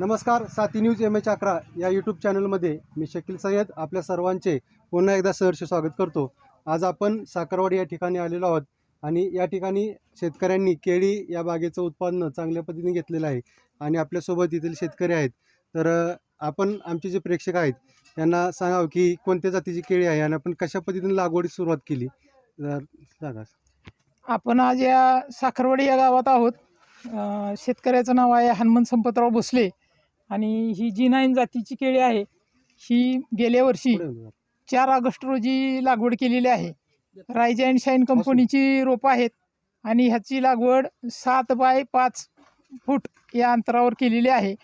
नमस्कार साती news M H अकरा या यूट्यूब चॅनलमध्ये मी शकील सय्यद आपल्या सर्वांचे पुन्हा एकदा सहर्ष स्वागत करतो. आज आपण साखरवाडी या ठिकाणी आलेलो आहोत आणि या ठिकाणी शेतकऱ्यांनी केळी या बागेचं उत्पादन चांगल्या पद्धतीने घेतलेलं आहे आणि आपल्यासोबत येथील शेतकरी आहेत. तर आपण आमचे जे प्रेक्षक आहेत त्यांना सांगावं की कोणत्या जातीची केळी आहे आणि आपण कशा पद्धतीने लागवडीस सुरुवात केली? तर सांगा. आपण आज या साखरवाडी या गावात आहोत. शेतकऱ्याचं नाव आहे हनुमंत संपतराव भोसले. आणि ही जी नाईन जातीची केळी आहे ही गेल्या वर्षी. चार ऑगस्ट रोजी लागवड केलेली आहे. रायजा अँड शाईन कंपनीची रोपं आहेत आणि ह्याची लागवड सात बाय पाच फूट या अंतरावर केलेली आहे.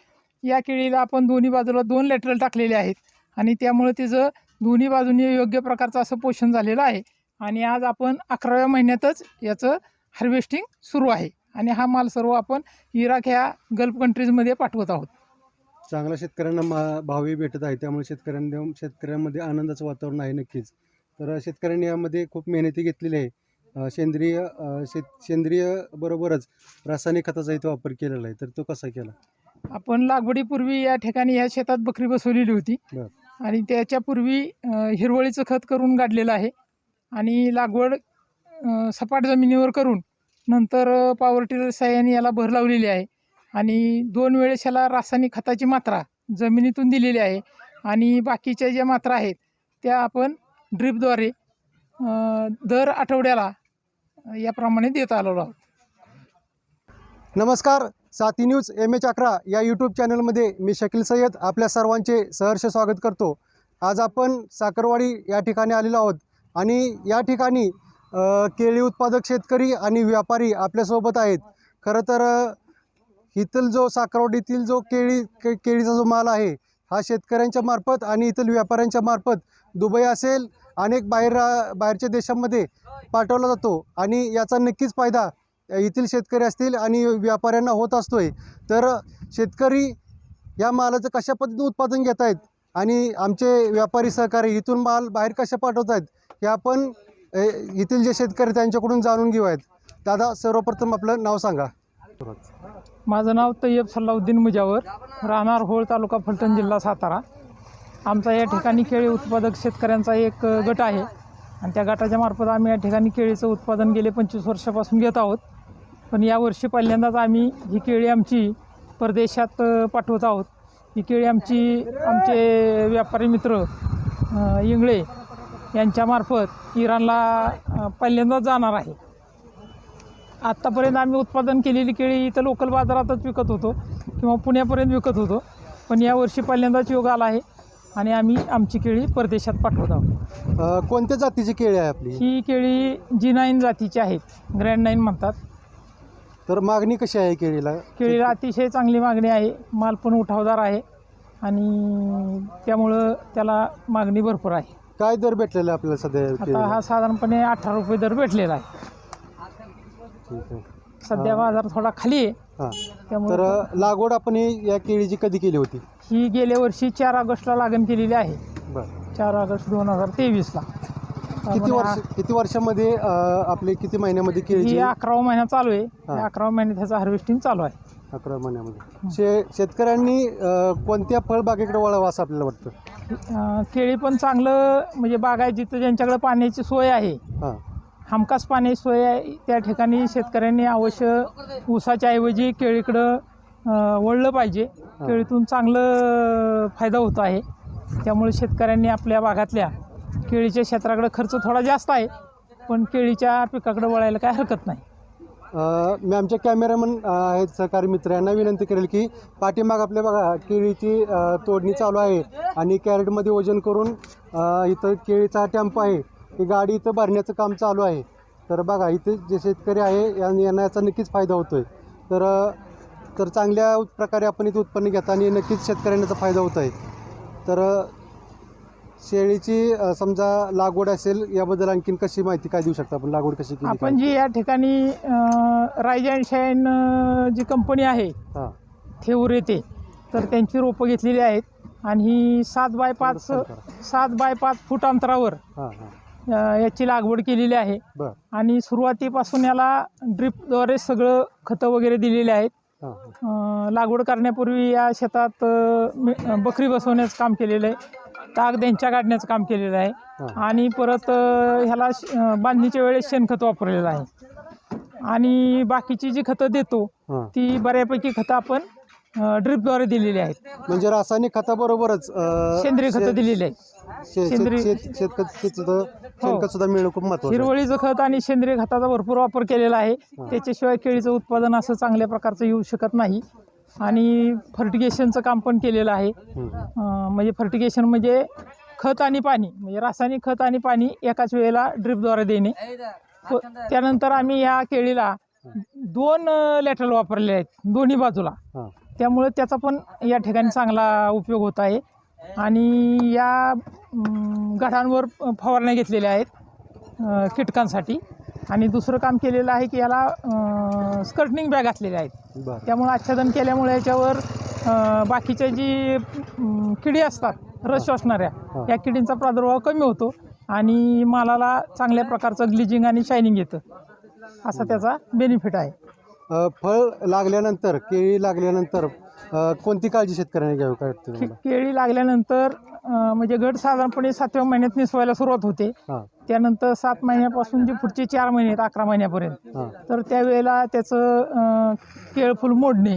या केळीला आपण दोन्ही बाजूला दोन लेटरल टाकलेले आहेत आणि त्यामुळे तिचं दोन्ही बाजूनी योग्य प्रकारचं असं पोषण झालेलं आहे. आणि आज आपण अकराव्या महिन्यातच याचं हार्वेस्टिंग सुरू आहे. आणि हा माल सर्व आपण इराक ह्या गल्फ कंट्रीजमध्ये पाठवत आहोत. चांगला शेतकऱ्यांना मा भावही भेटत आहे. त्यामुळे शेतकऱ्यांना शेतकऱ्यांमध्ये आनंदाचं वातावरण आहे नक्कीच. तर शेतकऱ्यांनी यामध्ये खूप मेहनती घेतलेली आहे. सेंद्रिय शेत सेंद्रिय बरोबरच रासायनिक खताचा इथे वापर केलेला आहे. तर तो कसा केला? आपण लागवडीपूर्वी या ठिकाणी या शेतात बकरी बसवलेली होती. बर. आणि त्याच्यापूर्वी अ, हिरवळीचं खत करून गाडलेलं आहे. आणि लागवड अ, सपाट जमिनीवर करून नंतर अ, पॉवर टिलर साह्याने याला भर लावलेली आहे. आणि दोन वेळेस ह्याला रासायनिक खताची मात्रा जमिनीतून दिलेली आहे आणि बाकीच्या ज्या मात्रा आहेत त्या आपण ड्रीपद्वारे दर आठवड्याला याप्रमाणे देत आलेलो आहोत. नमस्कार साती न्यूज एम एच अकरा या यूट्यूब चॅनलमध्ये मी शकील सय्यद आपल्या सर्वांचे सहर्ष स्वागत करतो. आज आपण साखरवाडी या ठिकाणी आलेलो आहोत आणि या ठिकाणी केळी उत्पादक शेतकरी आणि व्यापारी आपल्यासोबत आहेत. खरं तर इथल जो साखरवाडीतील जो केळी के केळीचा जो माल आहे हा शेतकऱ्यांच्या मार्फत आणि इथील व्यापाऱ्यांच्या मार्फत दुबई असेल अनेक बाहेर बाहेरच्या देशांमध्ये पाठवला जातो. आणि याचा नक्कीच फायदा येथील शेतकरी असतील आणि व्यापाऱ्यांना होत असतोय. तर शेतकरी या मालाचं कशा पद्धतीने उत्पादन घेत आहेत आणि आमचे व्यापारी सहकारी इथून माल बाहेर कशा पाठवत आहेत हे आपण येथील जे शेतकरी त्यांच्याकडून जाणून घेऊ आहेत दादा सर्वप्रथम आपलं नाव सांगा. माझं नाव तय्यब सल्लाउद्दीन मुजावर राहणार होळ तालुका फलटण जिल्हा सातारा. आमचा या ठिकाणी केळी उत्पादक शेतकऱ्यांचा एक गट आहे. आणि त्या गटाच्या मार्फत आम्ही या ठिकाणी केळीचं उत्पादन गेले पंचवीस वर्षापासून घेत आहोत. पण यावर्षी पहिल्यांदाच आम्ही ही केळी आमची परदेशात पाठवत आहोत. ही केळी आमची आमचे व्यापारी मित्र इंगळे यांच्यामार्फत इराणला पहिल्यांदाच जाणार आहे. आत्तापर्यंत आम्ही उत्पादन केलेली केळी इथं लोकल बाजारातच विकत होतो किंवा पुण्यापर्यंत विकत होतो. पण यावर्षी पहिल्यांदाच योग आला आहे आणि आम्ही आमची केळी परदेशात पाठवत आहोत. अ, कोणत्या जातीची केळी आहे आपली? ही केळी जी नाईन जातीची आहेत ग्रँड नाईन म्हणतात. तर मागणी कशी आहे केळीला? केळीला अतिशय चांगली मागणी आहे. माल पण उठावदार आहे आणि त्यामुळं त्याला मागणी भरपूर आहे. काय दर भेटलेला आहे आपल्याला सध्या आता केळीला? हा साधारणपणे अठरा रुपये दर भेटलेला आहे. ठीक आहे सध्या बाजार थोडा खाली आहे. हां. तर त्यामुळे लागवड आपण ही या केळीची कधी केली होती? ही गेल्या वर्षी चार ऑगस्टला लागण केलेली आहे. बरं. चार ऑगस्ट दोन हजार तेवीसला. किती वर्ष किती वर्षामध्ये अ, आपले किती महिन्यामध्ये ही केळीची अकरावा महिना चालू आहे. हा. या अकरावा महिन्यात ह्याचं हार्वेस्टिंग चालू आहे. अकरा महिन्यामध्ये. शे शेतकऱ्यांनी अ, कोणत्या फळबागेकडे वळावं असं आपल्याला वाटतं? अं, केळी पण चांगलं म्हणजे बाग आहे जिथं ज्यांच्याकडे पाण्याची सोय आहे हां. हमखास पाण्याची सोय आहे. त्या ठिकाणी शेतकऱ्यांनी अवश्य ऊसाच्या ऐवजी केळीकडं वळलं पाहिजे. केळीतून चांगलं फायदा होतो आहे. त्यामुळे शेतकऱ्यांनी आपल्या भागातल्या केळीच्या क्षेत्राकडे खर्च थोडा जास्त आहे. पण केळीच्या पिकाकडे वळायला काय हरकत नाही. अ, मी आमचे कॅमेरामन आहेत सहकारी मित्र. यांना विनंती करेल की पाठीमाग आपल्या बघा केळीची अ, तोडणी चालू आहे. आणि कॅरेटमध्ये वजन करून अ, इथं केळीचा टेम्पो आहे. ही गाडी इथं भरण्याचं काम चालू आहे. तर बघा इथे जे शेतकरी आहे यांना याचा नक्कीच फायदा होतो आहे तर तर चांगल्या प्रकारे आपण इथे उत्पन्न घेताना नक्कीच शेतकऱ्यांना याचा फायदा होत आहे तर शेळीची समजा लागवड असेल याबद्दल आणखीन कशी माहिती काय देऊ शकता आपण? लागवड कशी केली आपण जी या ठिकाणी रायजा अँड शाईन जी कंपनी आहे हां. थेऊर येते तर त्यांची रोपं घेतलेली आहेत. आणि ही सात बाय पाच. सात बाय पाच फूट अंतरावर हां हां. अं, याची लागवड केलेली आहे. बरं. आणि सुरुवातीपासून याला ड्रिपद्वारे सगळं खतं वगैरे दिलेले आहेत. हां अं, लागवड करण्यापूर्वी या शेतात अं, मी- अं, बकरी बसवण्याचं काम केलेलं आहे. ताग त्यांच्या काढण्याचं काम केलेलं आहे. आणि परत अं, ह्याला श- अं, बांधणीच्या वेळेस शेणखत वापरलेलं आहे. आणि बाकीची जी खतं देतो हां. ती बऱ्यापैकी खतं आपण ड्रिपद्वारे दिलेली आहेत. म्हणजे रासायनिक खताबरोबरच अं, सेंद्रिय खतं शे- दिलेली आहेत. शे- सेंद्रिय- शेत शेत- शेतखत शेत सुद्धा शेणखत सुद्धा मिळणं खूप महत्वाचं आहे. हिरवळीचं खत आणि सेंद्रिय खताचा भरपूर वापर केलेला आहे. त्याच्याशिवाय केळीचं उत्पादन असं चांगल्या प्रकारचं येऊ शकत नाही. आणि फर्टिगेशनचं काम पण केलेलं आहे. हम्म. अं, म्हणजे फर्टिगेशन म्हणजे खत आणि पाणी म्हणजे रासायनिक खत आणि पाणी एकाच वेळेला ड्रिपद्वारे देणे. व त्यानंतर आम्ही ह्या केळीला दोन लॅटरल वापरले आहेत दोन्ही बाजूला. हां. त्यामुळे त्याचा पण या ठिकाणी चांगला उपयोग होत आहे. आणि या अं, गटांवर फवारण्या घेतलेल्या आहेत कीटकांसाठी. आणि दुसरं काम केलेलं आहे की याला स्कर्टनिंग बॅग घातलेल्या आहेत. त्यामुळे आच्छादन केल्यामुळे याच्यावर बाकीच्या जी किडी असतात रस शोषणाऱ्या या किडींचा प्रादुर्भाव कमी होतो आणि मालाला चांगल्या प्रकारचं ग्लिजिंग आणि शायनिंग येतं. असा त्याचा बेनिफिट आहे. फळ लागल्यानंतर केळी लागल्यानंतर अ, कोणती काळजी शेतकऱ्याने घ्यावी काय वाटतं तुम्हाला? केळी लागल्यानंतर अं, म्हणजे गड साधारणपणे सातव्या महिन्यात निसवायला सुरुवात होते. हां. त्यानंतर सात महिन्यापासून जे पुढचे चार महिने आहेत अकरा महिन्यापर्यंत हां. तर त्यावेळेला त्याचं अं, केळफुल मोडणे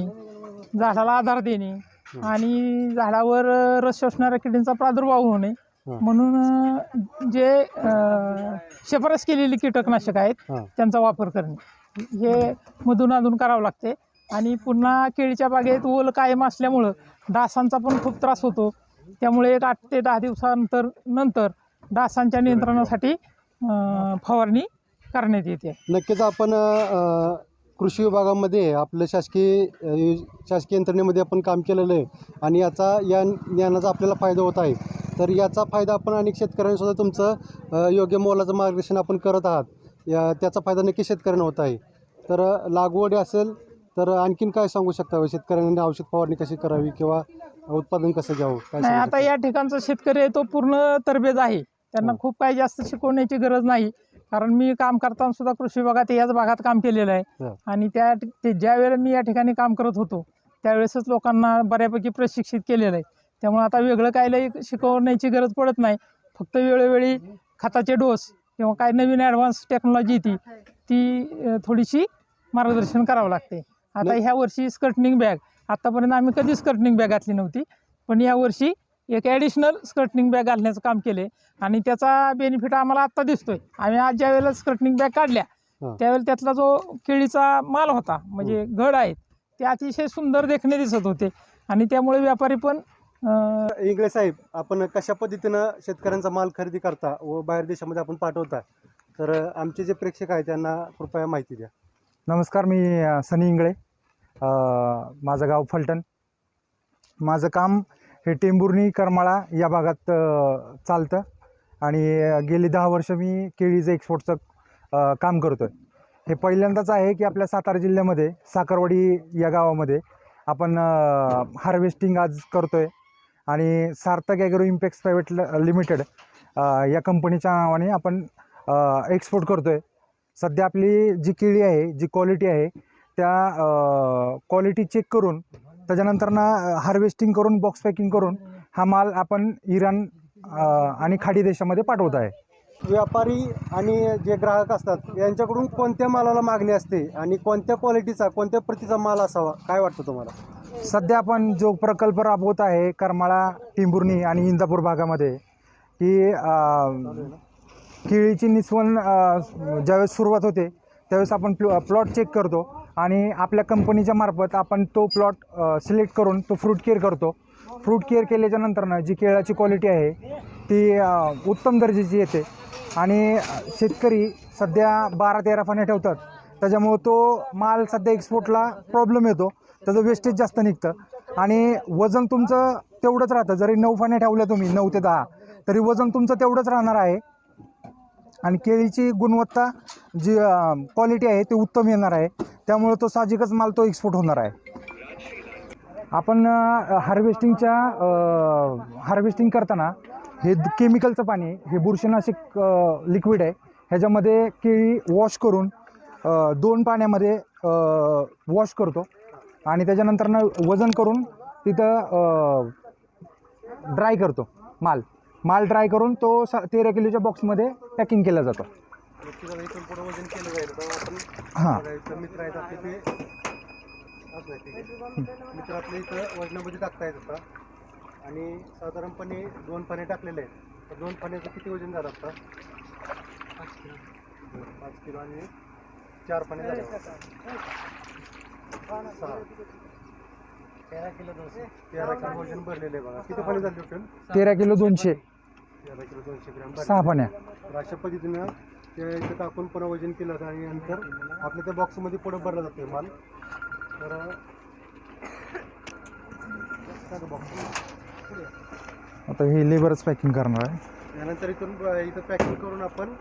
झाडाला आधार देणे आणि झाडावर अं, रस शोषणाऱ्या किडींचा प्रादुर्भाव होणे. म्हणून अं, जे अं, शिफारस केलेली कीटकनाशक आहेत हां. त्यांचा वापर करणे. हे मधून अधून करावं लागते. आणि पुन्हा केळीच्या बागेत ओल कायम असल्यामुळं डासांचा पण खूप त्रास होतो. त्यामुळे एक आठ ते दहा दिवसानंतर नंतर डासांच्या नियंत्रणासाठी फवारणी करण्यात येते. नक्कीच आपण कृषी विभागामध्ये आपलं शासकीय शासकीय यंत्रणेमध्ये आपण काम केलेलं आहे. आणि याचा या ज्ञानाचा आपल्याला फायदा होत आहे. तर याचा फायदा आपण अनेक शेतकऱ्यांसुद्धा तुमचं योग्य मोलाचं मार्गदर्शन आपण करत आहात. या त्याचा फायदा नक्की शेतकऱ्यांना होत आहे. तर लागवड असेल तर आणखीन काय सांगू शकता शेतकऱ्यांनी? औषध फवारणी कशी करावी किंवा उत्पादन कसं घ्यावं? काय आता या ठिकाणचा शेतकरी आहे तो पूर्ण तरबेज आहे. त्यांना हो. खूप काही जास्त शिकवण्याची गरज नाही. कारण मी काम करताना सुद्धा कृषी विभागात याच भागात काम केलेलं आहे. हो. आणि त्या ते ज्या वेळेला मी या ठिकाणी काम करत होतो त्यावेळेसच लोकांना बऱ्यापैकी प्रशिक्षित केलेलं आहे. त्यामुळे आता वेगळं लई शिकवण्याची गरज पडत नाही. फक्त वेळोवेळी खताचे डोस किंवा काय नवीन ॲडव्हान्स टेक्नॉलॉजी ती ती थोडीशी मार्गदर्शन करावं लागते आता. ह्या वर्षी स्कर्टनिंग बॅग आतापर्यंत आम्ही कधी स्कर्टनिंग बॅग घातली नव्हती पण यावर्षी एक ॲडिशनल स्कर्टनिंग बॅग घालण्याचं काम केले आणि त्याचा बेनिफिट आम्हाला आत्ता दिसतोय आम्ही आज ज्या वेळेला स्कर्टनिंग बॅग काढल्या हां. त्यावेळेला त्यातला जो केळीचा माल होता म्हणजे घड आहेत ते अतिशय सुंदर देखणे दिसत होते आणि त्यामुळे व्यापारी पण इंगळे साहेब आपण कशा पद्धतीनं शेतकऱ्यांचा माल खरेदी करता व बाहेर देशामध्ये आपण पाठवता? तर आमचे जे प्रेक्षक आहेत त्यांना कृपया माहिती द्या. नमस्कार मी सनी इंगळे. माझं गाव फलटण. माझं काम हे टेंभुर्णी करमाळा या भागात चालतं. आणि गेली दहा वर्ष मी केळीचं एक्सपोर्टचं काम करतो आहे हे पहिल्यांदाच आहे की आपल्या सातारा जिल्ह्यामध्ये साखरवाडी या गावामध्ये आपण हार्वेस्टिंग आज करतो आहे आणि Sarthak agro impex private limited या कंपनीच्या नावाने आपण एक्सपोर्ट करतो आहे सध्या आपली जी केळी आहे जी क्वालिटी आहे त्या क्वालिटी चेक करून त्याच्यानंतर ना हार्वेस्टिंग करून बॉक्स पॅकिंग करून हा माल आपण इराण आणि खाडी देशामध्ये पाठवत आहे. व्यापारी आणि जे ग्राहक असतात यांच्याकडून कोणत्या मालाला मागणी असते आणि कोणत्या क्वालिटीचा कोणत्या प्रतीचा माल असावा काय वाटतं तुम्हाला? सध्या आपण जो प्रकल्प राबवत आहे करमाळा टिंबुर्णी आणि इंदापूर भागामध्ये की केळीची निस्वन ज्यावेळेस सुरुवात होते त्यावेळेस आपण प्लॉ प्लॉट चेक करतो आणि आपल्या कंपनीच्या मार्फत आपण तो प्लॉट सिलेक्ट करून तो फ्रूट केअर करतो. फ्रूट केअर केल्याच्या नंतरनं जी केळाची क्वालिटी आहे ती उत्तम दर्जाची येते. आणि शेतकरी सध्या बारा तेरा फण्या ठेवतात. त्याच्यामुळं तो माल सध्या एक्सपोर्टला प्रॉब्लेम येतो. त्याचं वेस्टेज जास्त निघतं. आणि वजन तुमचं तेवढंच राहतं. जरी नऊ फाने ठेवल्या तुम्ही नऊ ते दहा तरी वजन तुमचं तेवढंच राहणार आहे. आणि केळीची गुणवत्ता जी क्वालिटी आहे ती उत्तम येणार आहे. त्यामुळे तो साहजिकच माल तो एक्सपोर्ट होणार आहे. आपण हार्वेस्टिंगच्या हार्वेस्टिंग करताना हे केमिकलचं पाणी हे बुरशीनाशक लिक्विड आहे. ह्याच्यामध्ये केळी वॉश करून दोन पाण्यामध्ये वॉश करतो. आणि त्याच्यानंतरनं वजन करून तिथं ड्राय करतो माल. माल ड्राय करून तो स तेरा किलोच्या बॉक्समध्ये पॅकिंग केला जातो. वजन केलं आपण हां. मित्र ते मित्र इथं वजनामध्ये टाकता येत आणि साधारणपणे दोन फणे टाकलेले आहेत तर दोन फण्याचं किती वजन झालं आता बरं, पाच किलो आणि चार फणे झाले. सहा तेरा किलो दोनशे. तेरा किलो वजन भरलेलं आहे बघा. किती पाणी झाले टोटल? तेरा किलो दोनशे. तेरा किलो दोनशे ग्रॅम भरले. सहा पाण्या. तर अशा पद्धतीनं ते इथं टाकून पुन्हा वजन केलं जातं आणि नंतर आपल्या त्या बॉक्समध्ये पुढं भरला जातो माल. तर बॉक्स आता हे लेबरच पॅकिंग करणार आहे. त्यानंतर इथून ब- इथं पॅकिंग करून आपण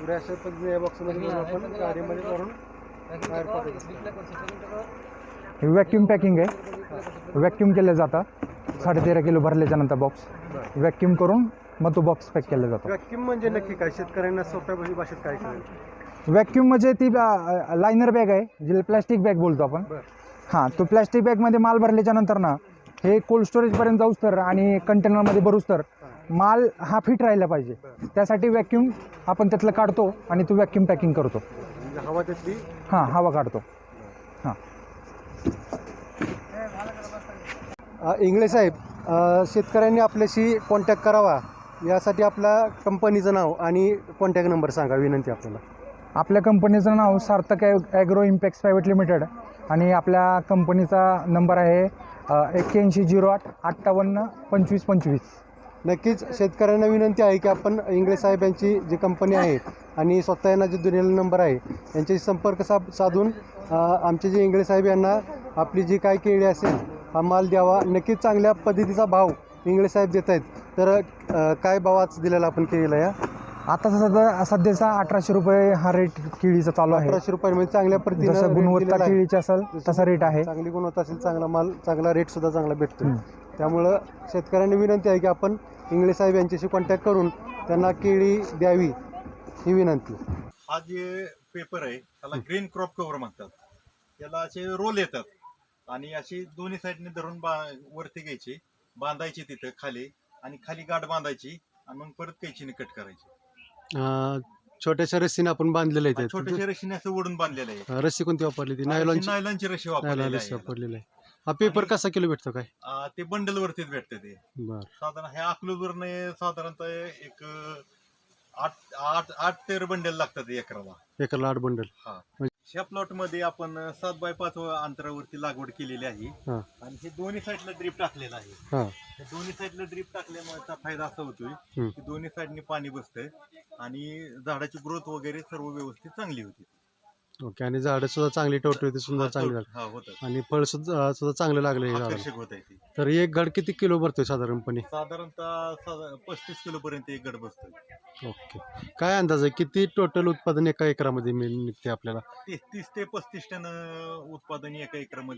पुढे अशा पद्धतीने या बॉक्समध्ये भरून आपण गाडीमध्ये भरून हे व्हॅक्यूम पॅकिंग आहे. व्हॅक्यूम केलं जातं. साडे तेरा किलो भरल्याच्या नंतर बॉक्स व्हॅक्यूम करून मग तो बॉक्स पॅक केला जातो. व्हॅक्यूम म्हणजे नक्की काय? शेतकऱ्यांना सोप्या भाषे- भाषेत काय व्हॅक्यूम म्हणजे ती लायनर बॅग आहे जिला प्लॅस्टिक बॅग बोलतो आपण. हां तो प्लॅस्टिक बॅगमध्ये माल भरल्याच्या नंतर ना हे कोल्ड स्टोरेजपर्यंत जाऊस तर आणि कंटेनरमध्ये भरूस तर माल हा फिट राहिला पाहिजे. त्यासाठी व्हॅक्यूम आपण त्यातलं काढतो आणि तो व्हॅक्यूम पॅकिंग करतो. म्हणजे हवा त्यातली हां हवा काढतो. हां. इंगळे साहेब शेतकऱ्यांनी आपल्याशी कॉन्टॅक्ट करावा. यासाठी आपल्या कंपनीचं नाव आणि कॉन्टॅक्ट नंबर सांगा विनंती आपल्याला. आपल्या कंपनीचं नाव Sarthak agro impex private limited आणि आपल्या कंपनीचा नंबर आहे एक्क्याऐंशी झिरो आठ अठ्ठावन्न पंचवीस पंचवीस. नक्कीच शेतकऱ्यांना विनंती आहे की आपण इंगळे साहेब यांची जी कंपनी आहे आणि स्वतः यांना जे दिलेला नंबर आहे यांच्याशी संपर्क सा साधून आमचे जे इंगळे साहेब यांना आपली जी काय केळी असेल हा माल द्यावा. नक्कीच चांगल्या पद्धतीचा भाव इंगळे साहेब देत आहेत. तर काय भावाच दिलेला आपण केळीला या? आता सध्या सध्याचा अठराशे रुपये हा रेट केळीचा चालू आहे. अठराशे रुपयामध्ये चांगल्या पद्धतीनं गुणवत्ता. केळीची असेल तसा रेट आहे. चांगली गुणवत्ता असेल चांगला माल चांगला रेट सुद्धा चांगला भेटतो. त्यामुळं शेतकऱ्यांनी विनंती आहे की आपण इंगळे साहेब यांच्याशी कॉन्टॅक्ट करून त्यांना केळी द्यावी ही विनंती. हा जे पेपर आहे त्याला ग्रीन क्रॉप कव्हर म्हणतात. त्याला असे रोल येतात. आणि अशी दोन्ही साईडने धरून बा वरती घ्यायची. बांधायची तिथं खाली. आणि खाली गाठ बांधायची. आणि मग परत कैचीने कट करायची. छोट्याशा रस्सीने आपण बांधलेले आणि छोट्याशा रशीने असं ओढून बांधलेलं आहे. रस्सी कोणती वापरली ती? नायलॉनची? नायलॉनची रशी नायलॉन वापरलेली रस्सी आहे. वापरलेली आहे. हा पेपर आणि- कसा किलो भेटतो काय? ते बंडल वरतीच भेटते ते. बर. साधारण ह्या अकलूजवरने साधारणतः एक अं, आठ आठ आठ तेर बंडल लागतात एकराला. एकाला आठ बंडल. ह्या प्लॉटमध्ये आपण सात बाय पाच अंतरावरती लागवड केलेली आहे. हा. आणि हे दोन्ही साईडला ड्रीप टाकलेलं आहे. हा. हे दोन्ही साईडला ड्रीप टाकल्यामुळे फायदा असा होतोय हम्म. की दोन्ही साईडनी पाणी बसतंय आणि झाडाची ग्रोथ वगैरे सर्व व्यवस्थित चांगली होती. ओके आणि झाडं सुद्धा चांगली टवटवीत सुंदर चांगली झाली. हा होत आणि फळ सुद्धा सुद्धा चांगलं लागलं झाडाला. आकर्षक होत आहे ती. तर एक घड किती किलो भरतोय साधारणपणे? साधारणतः साधा- पस्तीस किलो पर्यंत एक गड बसतोय. ओके. काय अंदाज आहे? किती टोटल उत्पादन एका एकरामध्ये मिळ- निघते आपल्याला? तीस तीस ते पस्तीस टन अं, उत्पादन एका एकरामध्ये